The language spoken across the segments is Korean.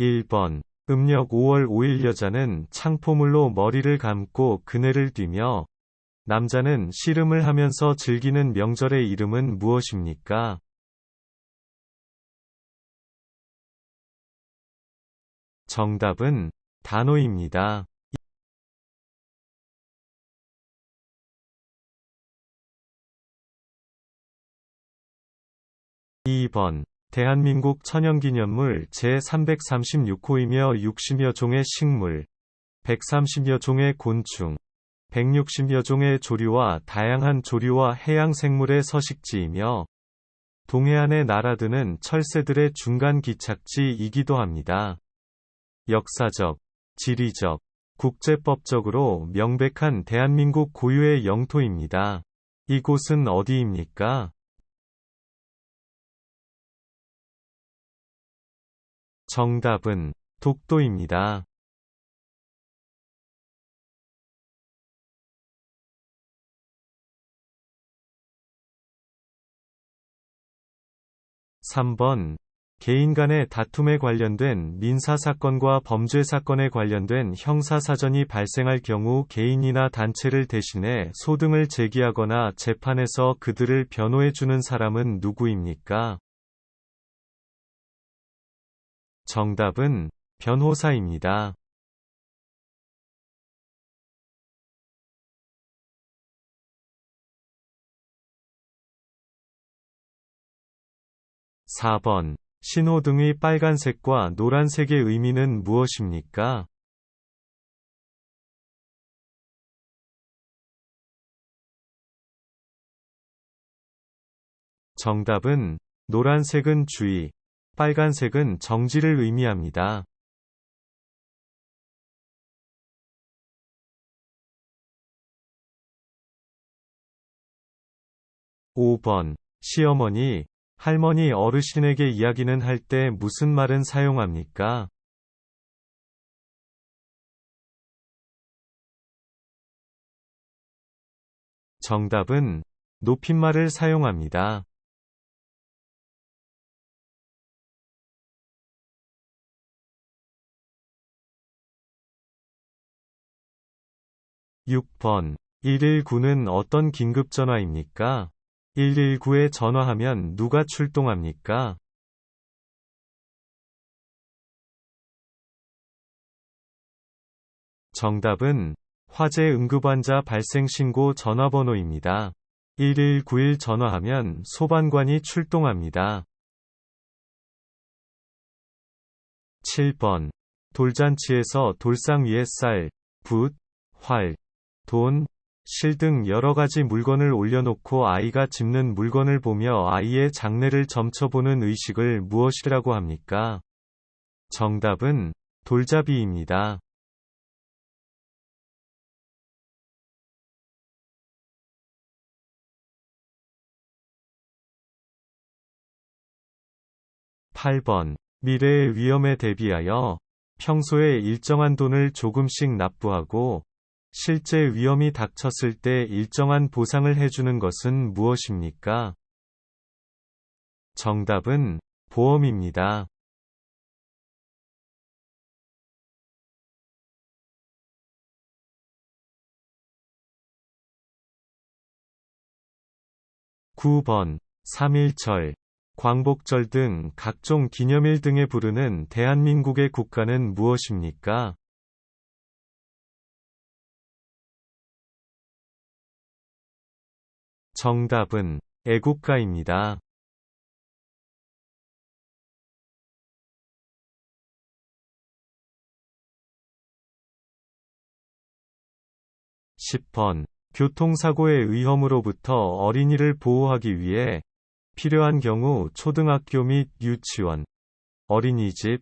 1번 음력 5월 5일 여자는 창포물로 머리를 감고 그네를 뛰며 남자는 씨름을 하면서 즐기는 명절의 이름은 무엇입니까? 정답은 단오입니다. 2번 대한민국 천연기념물 제336호이며 60여 종의 식물, 130여 종의 곤충, 160여 종의 조류와 다양한 조류와 해양 생물의 서식지이며 동해안에 날아드는 철새들의 중간 기착지이기도 합니다. 역사적, 지리적, 국제법적으로 명백한 대한민국 고유의 영토입니다. 이곳은 어디입니까? 정답은 독도입니다. 3번 개인 간의 다툼에 관련된 민사사건과 범죄사건에 관련된 형사사전이 발생할 경우 개인이나 단체를 대신해 소등을 제기하거나 재판에서 그들을 변호해주는 사람은 누구입니까? 정답은 변호사입니다. 4번 신호등의 빨간색과 노란색의 의미는 무엇입니까? 정답은 노란색은 주의, 빨간색은 정지를 의미합니다. 5번 시어머니, 할머니 어르신에게 이야기는 할 때 무슨 말은 사용합니까? 정답은 높임말을 사용합니다. 6번 119는 어떤 긴급전화입니까? 119에 전화하면 누가 출동합니까? 정답은 화재 응급환자 발생 신고 전화번호입니다. 1191 전화하면 소방관이 출동합니다. 7번 돌잔치에서 돌상 위에 쌀, 붓, 활, 돈, 실 등 여러 가지 물건을 올려놓고 아이가 집는 물건을 보며 아이의 장래를 점쳐보는 의식을 무엇이라고 합니까? 정답은 돌잡이입니다. 8번 미래의 위험에 대비하여 평소에 일정한 돈을 조금씩 납부하고 실제 위험이 닥쳤을 때 일정한 보상을 해주는 것은 무엇입니까? 정답은 보험입니다. (9번) 3.1절, 광복절 등 각종 기념일 등에 부르는 대한민국의 국가는 무엇입니까? 정답은 애국가입니다. (10번) 교통사고의 위험으로부터 어린이를 보호하기 위해 필요한 경우 초등학교 및 유치원, 어린이집,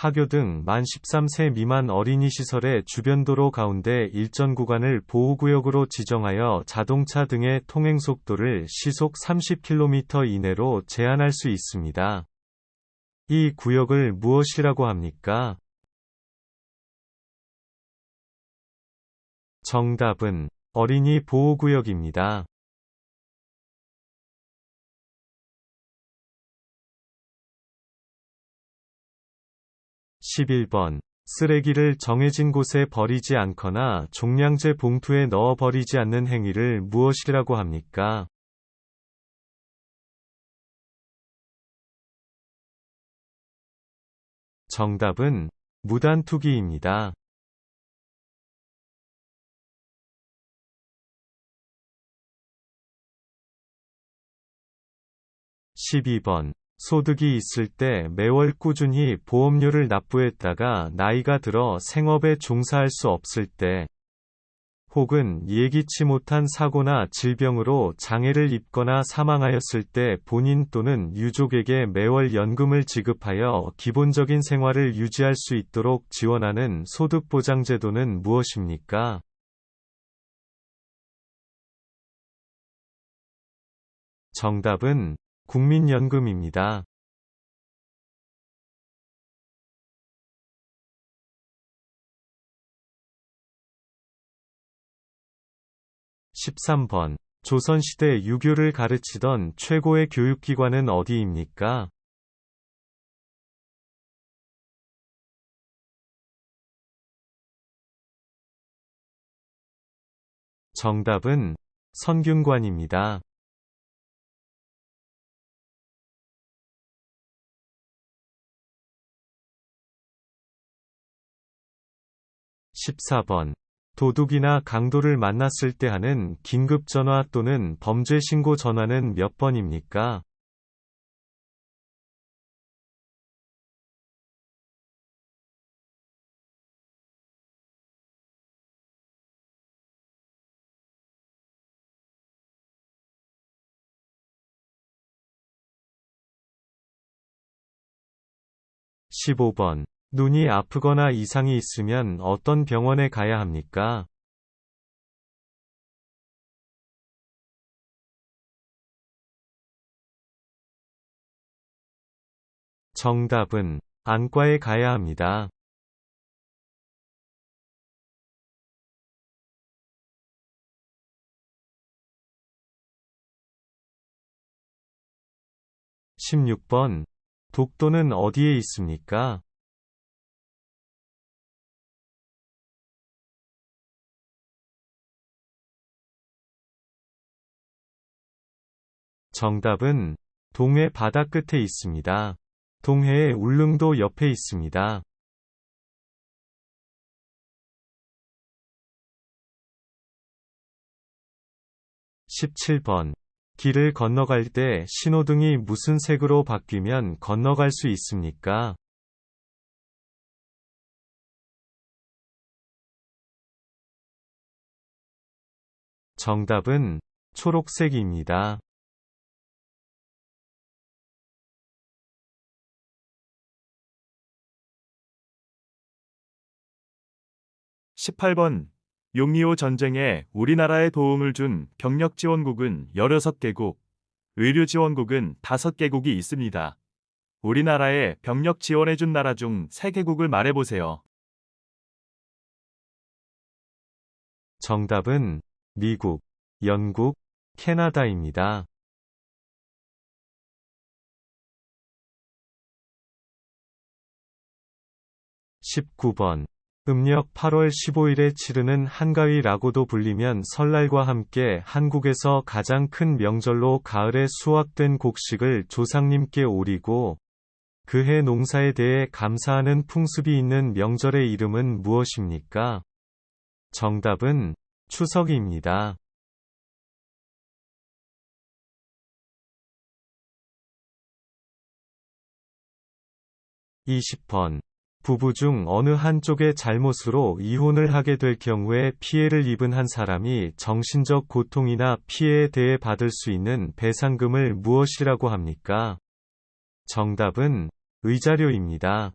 학교 등 만 13세 미만 어린이 시설의 주변 도로 가운데 일정 구간을 보호구역으로 지정하여 자동차 등의 통행 속도를 시속 30km 이내로 제한할 수 있습니다. 이 구역을 무엇이라고 합니까? 정답은 어린이 보호구역입니다. 11번. 쓰레기를 정해진 곳에 버리지 않거나 종량제 봉투에 넣어 버리지 않는 행위를 무엇이라고 합니까? 정답은 무단 투기입니다. 12번. 소득이 있을 때 매월 꾸준히 보험료를 납부했다가 나이가 들어 생업에 종사할 수 없을 때, 혹은 예기치 못한 사고나 질병으로 장애를 입거나 사망하였을 때 본인 또는 유족에게 매월 연금을 지급하여 기본적인 생활을 유지할 수 있도록 지원하는 소득보장제도는 무엇입니까? 정답은 국민연금입니다. 13번. 조선시대 유교를 가르치던 최고의 교육기관은 어디입니까? 정답은 선균관입니다. 14번. 도둑이나 강도를 만났을 때 하는 긴급 전화 또는 범죄 신고 전화는 몇 번입니까? (15번) 눈이 아프거나 이상이 있으면 어떤 병원에 가야 합니까? 정답은 안과에 가야 합니다. 16번 독도는 어디에 있습니까? 정답은 동해 바다 끝에 있습니다. 동해의 울릉도 옆에 있습니다. 17번. 길을 건너갈 때 신호등이 무슨 색으로 바뀌면 건너갈 수 있습니까? 정답은 초록색입니다. 18번 용리오 전쟁에 우리나라에 도움을 준 경력 지원국은 16개국, 의료 지원국은 5개국이 있습니다. 우리나라에 병력 지원해준 나라 중 3개국을 말해보세요. 정답은 미국, 영국, 캐나다입니다. 19번 음력 8월 15일에 치르는 한가위라고도 불리면 설날과 함께 한국에서 가장 큰 명절로 가을에 수확된 곡식을 조상님께 오리고 그해 농사에 대해 감사하는 풍습이 있는 명절의 이름은 무엇입니까? 정답은 추석입니다. 20번 부부 중 어느 한쪽의 잘못으로 이혼을 하게 될 경우에 피해를 입은 한 사람이 정신적 고통이나 피해에 대해 받을 수 있는 배상금을 무엇이라고 합니까? 정답은 의자료입니다.